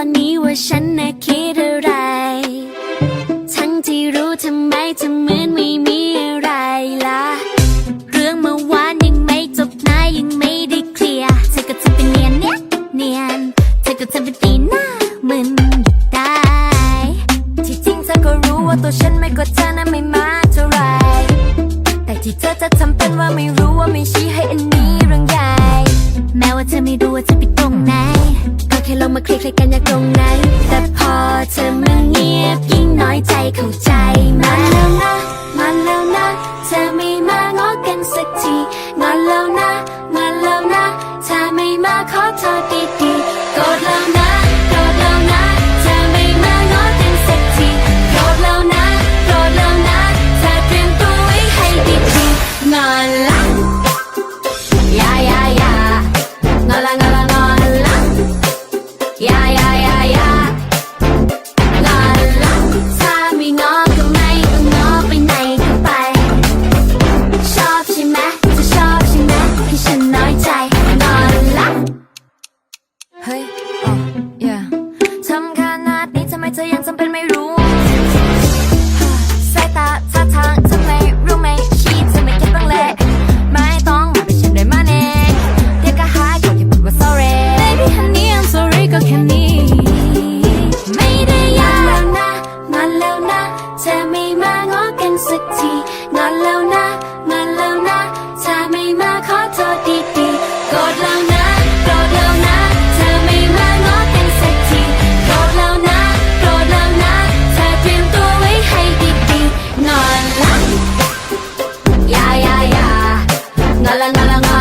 อนนี้ว่าฉันน่ะคิดอะไร ทั้งที่รู้ทำไมทำเหมือนไม่มีอะไรล่ะ เรื่องเมื่อวานยังไม่จบนะยังไม่ได้เคลียร์เธอก็ทำเป็นเนียนเนี่ยเนียนเธอก็ทำเป็นตีหน้ามึนอยได้ ที่จริงเธอก็รู้ว่าตัวฉันไม่ก็เธอนะไม่มาเท่าไรแต่ที่เธอจะทำเป็นว่าไม่รู้ว่าไม่ชี้ให้อันนี้เรื่องใหญ่ แม้ว่าเธอไม่รู้ว่าจะไปตรงไหน มาเคลียร์ๆกันอยากตรงนั้น แต่พอเธอมาเงียบยิ่งน้อยใจเข้าใจ เฮ้ยอ๋อ yeah ทำขนาดนี้ทำไมเธอยังจำเป็นไม่รู้สายตาท่าทางทำไมรู้ไหมคิดจะไม่คิดบ้างเลยไม่ต้องมาเป็นฉันด้ยมาเน่เดี๋ยวก็หายก่อนอย่าพูดว่า sorry baby honey I'm sorry ก็แค่นี้ไม่ได้ยากแล้วนะนานแล้วนะเธอไม่มาง้อกันสักทีนานแล้วนะ La la la la.